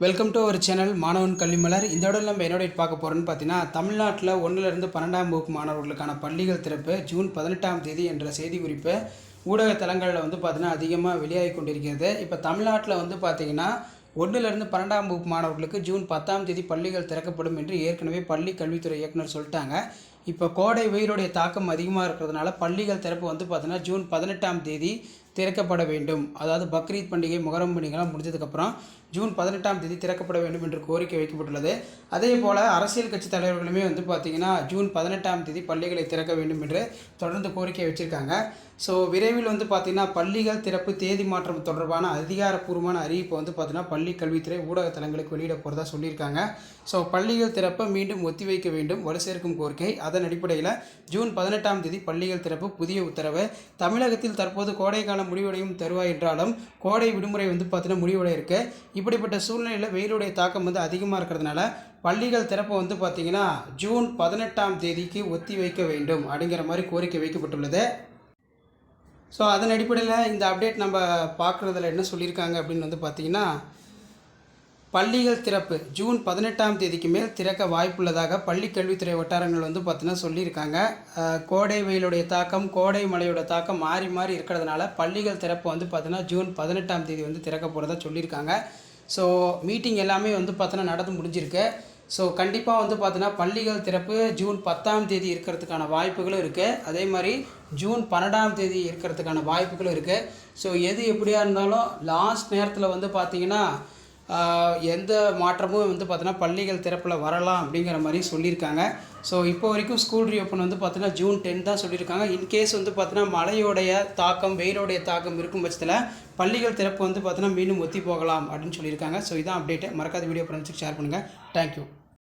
Welcome to ஒரு channel மாணவன் கல்விமலர் இந்த இடம் நம்ம என்னோட பார்க்க போகிறோன்னு பார்த்தீங்கன்னா தமிழ்நாட்டில் ஒன்றிலிருந்து பன்னெண்டாம் வகுப்பு மாணவர்களுக்கான பள்ளிகள் திறப்பு ஜூன் பதினெட்டாம் தேதி என்ற செய்தி குறிப்பு ஊடக தளங்களில் வந்து பார்த்தீங்கன்னா அதிகமாக வெளியாகி கொண்டிருக்கிறது. இப்போ தமிழ்நாட்டில் வந்து பார்த்தீங்கன்னா ஒன்றிலிருந்து பன்னெண்டாம் வகுப்பு மாணவர்களுக்கு ஜூன் பத்தாம் தேதி பள்ளிகள் திறக்கப்படும் என்று ஏற்கனவே பள்ளி கல்வித்துறை இயக்குனர் சொல்லிட்டாங்க. இப்போ கோடை வெயிலுடைய தாக்கம் அதிகமாக இருக்கிறதுனால பள்ளிகள் திறப்பு வந்து பார்த்தீங்கன்னா ஜூன் பதினெட்டாம் தேதி திறக்கப்பட வேண்டும். அதாவது பக்ரீத் பண்டிகை முகரம் பண்டிகைலாம் முடிஞ்சதுக்கப்புறம் ஜூன் பதினெட்டாம் தேதி திறக்கப்பட வேண்டும் என்று கோரிக்கை வைக்கப்பட்டுள்ளது. அதே போல் அரசியல் கட்சி தலைவர்களுமே வந்து பார்த்திங்கன்னா ஜூன் பதினெட்டாம் தேதி பள்ளிகளை திறக்க வேண்டும் என்று தொடர்ந்து கோரிக்கை வச்சுருக்காங்க. ஸோ விரைவில் வந்து பார்த்திங்கன்னா பள்ளிகள் திறப்பு தேதி மாற்றம் தொடர்பான அதிகாரப்பூர்வமான அறிவிப்பை வந்து பார்த்திங்கன்னா பள்ளி கல்வித்துறை ஊடக தளங்களுக்கு வெளியிட போகிறதா சொல்லியிருக்காங்க. ஸோ பள்ளிகள் திறப்பை மீண்டும் ஒத்திவைக்க வேண்டும். வலு சேர்க்கும் கோரிக்கை. அதன் அடிப்படையில் ஜூன் பதினெட்டாம் தேதி பள்ளிகள் திறப்பு புதிய உத்தரவு. தமிழகத்தில் தற்போது கோடை காலம் முடிவடையும் தருவாய் என்றாலும் கோடை விடுமுறை வந்து பார்த்தீங்கன்னா முடிவடைய இருக்கு. இப்படிப்பட்ட சூழ்நிலையில் வெயிலுடைய தாக்கம் வந்து அதிகமாக இருக்கிறதுனால பள்ளிகள் திறப்பு வந்து பார்த்திங்கன்னா ஜூன் பதினெட்டாம் தேதிக்கு ஒத்தி வைக்க வேண்டும் அப்படிங்கிற மாதிரி கோரிக்கை வைக்கப்பட்டுள்ளது. ஸோ அதன் அடிப்படையில் இந்த அப்டேட் நம்ம பார்க்குறதுல என்ன சொல்லியிருக்காங்க அப்படின்னு வந்து பார்த்திங்கன்னா பள்ளிகள் திறப்பு. ஜூன் பதினெட்டாம் தேதிக்கு மேல் திறக்க வாய்ப்புள்ளதாக பள்ளி கல்வித்துறை வட்டாரங்கள் வந்து பார்த்தீங்கன்னா சொல்லியிருக்காங்க. கோடை வெயிலுடைய தாக்கம் கோடை மழையோட தாக்கம் மாறி மாறி இருக்கிறதுனால பள்ளிகள் திறப்பு வந்து பார்த்தீங்கன்னா ஜூன் பதினெட்டாம் தேதி வந்து திறக்க போகிறதா சொல்லியிருக்காங்க. ஸோ மீட்டிங் எல்லாமே வந்து பார்த்தீங்கன்னா நடந்து முடிஞ்சிருக்கு. ஸோ கண்டிப்பாக வந்து பார்த்தீங்கன்னா பள்ளிகள் திறப்பு ஜூன் பத்தாம் தேதி இருக்கிறதுக்கான வாய்ப்புகளும் இருக்குது அதே மாதிரி ஜூன் பன்னெண்டாம் தேதி இருக்கிறதுக்கான வாய்ப்புகளும் இருக்குது ஸோ எது எப்படியா இருந்தாலும் லாஸ்ட் நேரத்தில் வந்து பார்த்தீங்கன்னா எந்த மாற்றமும் வந்து பார்த்தீங்கன்னா பள்ளிகள் திறப்பில் வரலாம் அப்படிங்கிற மாதிரி சொல்லியிருக்காங்க. ஸோ இப்போ வரைக்கும் ஸ்கூல் ரீஓப்பன் வந்து பார்த்தீங்கன்னா ஜூன் டென் தான் சொல்லியிருக்காங்க. இன்கேஸ் வந்து பார்த்தீங்கன்னா மழையோடைய தாக்கம் வெயிலோடைய தாக்கம் இருக்கும் பட்சத்தில் பள்ளிகள் திறப்பு வந்து பார்த்தீங்கன்னா மீண்டும் ஒத்தி போகலாம் அப்படின்னு சொல்லியிருக்காங்க. ஸோ இதான் அப்டேட்டு மறக்காத வீடியோ ஃப்ரெண்ட்ஸுக்கு ஷேர் பண்ணுங்கள் தேங்க்யூ